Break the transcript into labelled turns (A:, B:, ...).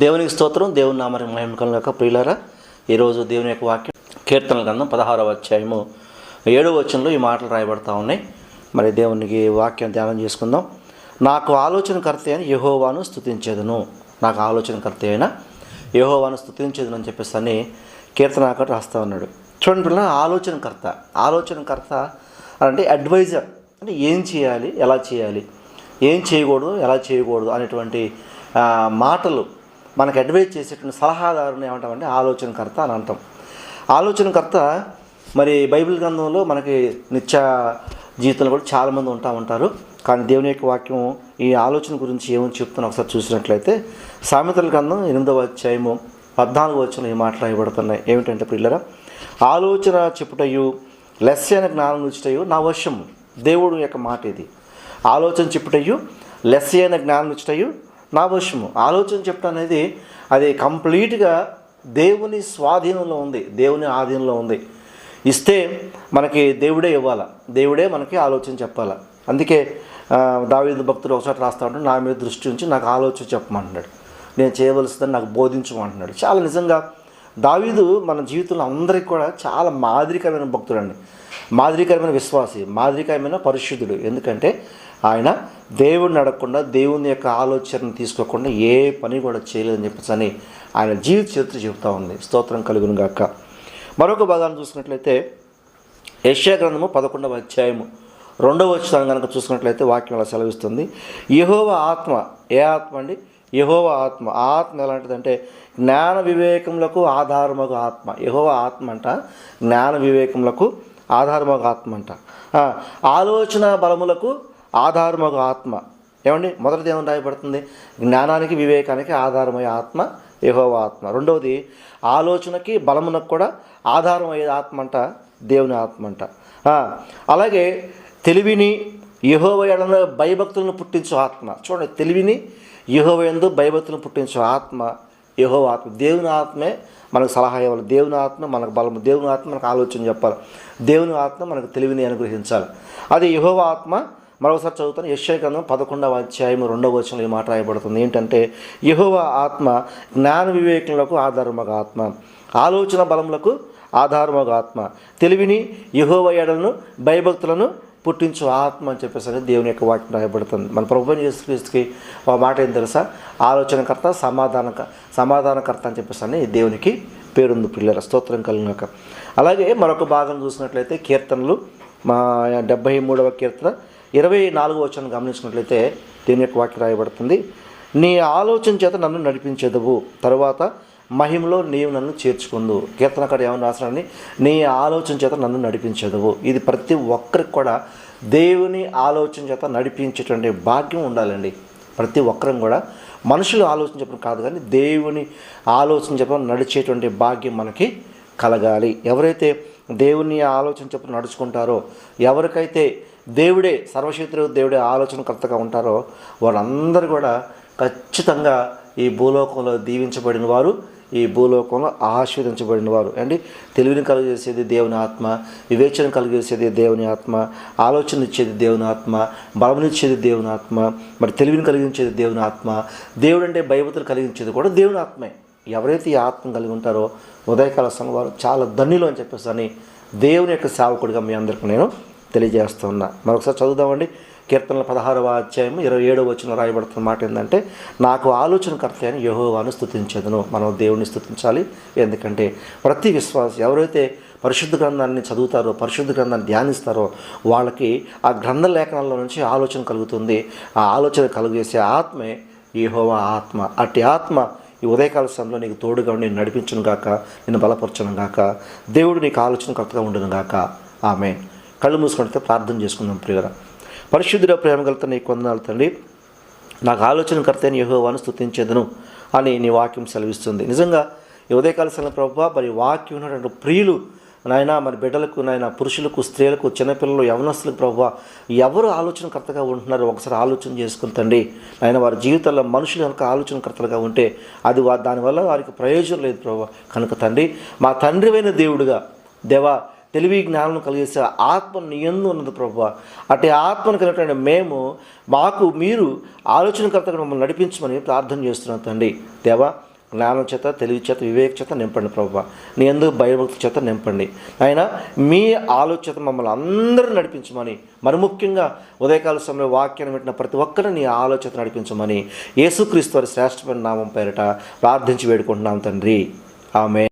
A: దేవునికి స్తోత్రం దేవుని నామరి మహిమకం యొక్క ప్రియులరా ఈరోజు దేవుని యొక్క వాక్యం కీర్తనల గ్రంథం పదహారవ అధ్యాయము ఏడవ వచనంలో ఈ మాటలు రాయబడతా ఉన్నాయి. మరి దేవునికి వాక్యం ధ్యానం చేసుకుందాం. నాకు ఆలోచనకర్త అయిన యహోవాను స్థుతించేదను నాకు ఆలోచనకర్త అయిన యహోవాను స్థుతించేదను అని చెప్పేసి అని కీర్తనాకర్ రాస్తా ఉన్నాడు. చూడండి పిల్లల ఆలోచనకర్త. ఆలోచనకర్త అంటే అడ్వైజర్. అంటే ఏం చేయాలి ఎలా చేయాలి ఏం చేయకూడదు ఎలా చేయకూడదు అనేటువంటి మాటలు మనకు అడ్వైజ్ చేసేటువంటి సలహాదారుని ఏమంటామంటే ఆలోచనకర్త అని అంటాం. ఆలోచనకర్త మరి బైబిల్ గ్రంథంలో మనకి నిత్య జీవితంలో కూడా చాలామంది ఉంటా ఉంటారు. కానీ దేవుని యొక్క వాక్యం ఈ ఆలోచన గురించి ఏమని చెప్తున్నా ఒకసారి చూసినట్లయితే సామెతల గ్రంథం ఎనిమిదవ అధ్యాయము పద్నాలుగు వచ్చిన ఈ మాటలు ఇవ్వబడుతున్నాయి ఏమిటంటే పిల్లరా ఆలోచన చెప్పుటయు లెస్సైన జ్ఞానం ఇచ్చుటయు నా వశము. దేవుడు యొక్క మాట ఇది. ఆలోచన చెప్పుటయు లెస్సైన జ్ఞానం ఇచ్చటయు నా వశము ఆలోచన చెప్పడం అనేది అది కంప్లీట్గా దేవుని స్వాధీనంలో ఉంది. దేవుని ఆధీనంలో ఉంది. ఇస్తే మనకి దేవుడే ఇవ్వాలా? దేవుడే మనకి ఆలోచన చెప్పాలా? అందుకే దావేది దావీదు భక్తుడు ఒకసారి రాస్తా ఉంటాడు నా మీద దృష్టి ఉంచి నాకు ఆలోచన చెప్పమంటున్నాడు. నేను చేయవలసిందని నాకు బోధించమంటున్నాడు. చాలా నిజంగా దావీదు మన జీవితంలో అందరికీ కూడా చాలా మాదిరికరమైన భక్తుడండి. మాదిరికరమైన విశ్వాసి మాదిరికరమైన పరిశుద్ధుడు. ఎందుకంటే ఆయన దేవుడిని అడగకుండా దేవుని యొక్క ఆలోచన తీసుకోకుండా ఏ పని కూడా చేయలేదని చెప్పేసి ఆయన జీవిత చరిత్ర చెబుతూ ఉంది. స్తోత్రం కలుగును గాక. మరొక భాగాన్ని చూసినట్లయితే యశ్యా గ్రంథము పదకొండవ అధ్యాయము రెండవ వచ్చిన కనుక చూసుకున్నట్లయితే వాక్యం అలా సెలవిస్తుంది. యహోవ ఆత్మ ఏ ఆత్మ అండి? యహోవ ఆత్మ. ఆత్మ ఎలాంటిదంటే జ్ఞాన వివేకములకు ఆధారమగు ఆత్మ. యహోవ ఆత్మ అంట జ్ఞాన వివేకములకు ఆధారమగు ఆత్మ అంట. ఆలోచన బలములకు ఆధారమగు ఆత్మ. ఏమండి? మొదటిది ఏమని రాయబడుతుంది? జ్ఞానానికి వివేకానికి ఆధారమయ్యే ఆత్మ యహోవ ఆత్మ. రెండవది ఆలోచనకి బలమునకు కూడా ఆధారం అయ్యే ఆత్మ అంట దేవుని ఆత్మ అంట అలాగే తెలివిని యహోవయడన భయభక్తులను పుట్టించు ఆత్మ. చూడండి తెలివిని యహోవయందు భయభక్తులను పుట్టించు ఆత్మ యహో ఆత్మ. దేవుని ఆత్మే మనకు సలహా ఇవ్వాలి. దేవుని ఆత్మ మనకు బలము. దేవుని ఆత్మ మనకు ఆలోచన చెప్పాలి. దేవుని ఆత్మ మనకు తెలివిని అనుగ్రహించాలి. అది యహోవ ఆత్మ మరొకసారి చదువుతాను. యశ్యగ్రంథం పదకొండవ అధ్యాయం రెండవ వచనంలో ఈ మాట రాయబడుతుంది. ఏంటంటే యహోవ ఆత్మ జ్ఞాన వివేకములకు ఆధారమగ ఆత్మ ఆలోచన బలములకు ఆధారమగ ఆత్మ. తెలివిని యహోవ ఎడలను భయభక్తులను పుట్టించు ఆత్మ అని చెప్పేసి అనేది దేవుని యొక్క వాటిని రాయబడుతుంది. మన ప్రభుత్వం యేసుక్రీస్తుకి ఒక మాట ఏం తెలుసా? ఆలోచనకర్త సమాధానక సమాధానకర్త అని చెప్పేసి దేవునికి పేరుంది పిల్లల స్తోత్రం కలిగినాక. అలాగే మరొక భాగం చూసినట్లయితే కీర్తనలు మా డెబ్భై మూడవ కీర్తన ఇరవై నాలుగు వచ్చాను గమనించినట్లయితే దీని యొక్క వాక్యం రాయబడుతుంది. నీ ఆలోచన చేత నన్ను నడిపించేదవు. తర్వాత మహిమలో నీవు నన్ను చేర్చుకుందు. కీర్తన అక్కడ ఏమన్నా రాసినాడని నీ ఆలోచన చేత నన్ను నడిపించేదవు. ఇది ప్రతి ఒక్కరికి కూడా దేవుని ఆలోచన చేత నడిపించేటువంటి భాగ్యం ఉండాలండి. ప్రతి ఒక్కరం కూడా మనుషులు ఆలోచన చెప్పడం కాదు కానీ దేవుని ఆలోచన చెప్పడం నడిచేటువంటి భాగ్యం మనకి కలగాలి. ఎవరైతే దేవుని ఆలోచన చెప్పడం నడుచుకుంటారో ఎవరికైతే దేవుడే సర్వశక్తుడు దేవుడే ఆలోచనకర్తగా ఉంటారో వారందరూ కూడా ఖచ్చితంగా ఈ భూలోకంలో దీవించబడిన వారు ఈ భూలోకంలో ఆశీర్వదించబడిన వారు. అండి తెలివిని కలుగజేసేది దేవుని ఆత్మ వివేచన కలుగజేసేది దేవుని ఆత్మ ఆలోచన ఇచ్చేది దేవుని ఆత్మ బలమునిచ్చేది దేవుని ఆత్మ మరి తెలివిని కలిగించేది దేవుని ఆత్మ దేవుడు అంటే భయభతులు కలిగించేది కూడా దేవుని ఆత్మే. ఎవరైతే ఈ ఆత్మ కలిగి ఉంటారో ఉదయకాల సంఘం వారు చాలా ధన్యులు అని చెప్పేసి అని దేవుని యొక్క సేవకుడిగా మీ అందరికీ నేను తెలియజేస్తూ ఉన్నా మరొకసారి చదువుదామండి. కీర్తనల పదహారవ అధ్యాయం ఇరవై ఏడవ వచ్చిన రాయబడుతున్న మాట ఏంటంటే నాకు ఆలోచనకర్త అని యహోవాను స్థుతించదును మనం దేవుని స్థుతించాలి ఎందుకంటే ప్రతి విశ్వాసం ఎవరైతే పరిశుద్ధ గ్రంథాన్ని చదువుతారో పరిశుద్ధ గ్రంథాన్ని ధ్యానిస్తారో వాళ్ళకి ఆ గ్రంథ లేఖనాల్లో నుంచి ఆలోచన కలుగుతుంది. ఆ ఆలోచన కలుగజేసే ఆత్మే యహోవా ఆత్మ. అట్టి ఆత్మ ఈ ఉదయకాల సమయంలో నీకు తోడుగా నేను నడిపించను గాక నిన్ను బలపరచను గాక దేవుడు నీకు ఆలోచనకర్తగా ఉండను గాక ఆమె కళ్ళు మూసుకుంటే ప్రార్థన చేసుకుందాం ప్రియరా పరిశుద్ధుల ప్రేమ గలత నీకు వందనాలు తండ్రి. నాకు ఆలోచనకర్త అని యహోవాను స్థుతించేదను అని నీ వాక్యం సెలవిస్తుంది. నిజంగా ఈ ఉదయకాల సమయం ప్రభావ మరి వాక్యం ఉన్నటువంటి ప్రియులు నాయన మరి బిడ్డలకు నాయన పురుషులకు స్త్రీలకు చిన్నపిల్లలు యవనస్తులకు ప్రభావ ఎవరు ఆలోచనకర్తగా ఉంటున్నారో ఒకసారి ఆలోచన చేసుకుంటండి ఆయన నాయన వారి జీవితాల్లో మనుషులు కనుక ఆలోచనకర్తలుగా ఉంటే అది వారి దానివల్ల వారికి ప్రయోజనం లేదు ప్రభావ కనుక తండ్రి మా తండ్రివైన దేవుడుగా దేవా తెలివి జ్ఞానం కలిగేసే ఆత్మ నీ ఉన్నది ప్రభు అటు ఆత్మను కలిగినటువంటి మేము మాకు మీరు ఆలోచనకర్తగా మమ్మల్ని నడిపించమని ప్రార్థన చేస్తున్నాం తండ్రి. దేవా జ్ఞానం చేత తెలివి చేత వివేక చేత నింపండి ప్రభు నీ ఎందుకు భయభక్తి చేత నింపండి. ఆయన మీ ఆలోచన మమ్మల్ని అందరూ నడిపించమని మరి ముఖ్యంగా ఉదయకాల సమయంలో వాక్యాన్ని పెట్టిన ప్రతి ఒక్కరిని నీ ఆలోచన నడిపించమని యేసుక్రీస్తు వారి శ్రేష్టమైన నామం పేరిట ప్రార్థించి వేడుకుంటున్నాం తండ్రి. ఆమె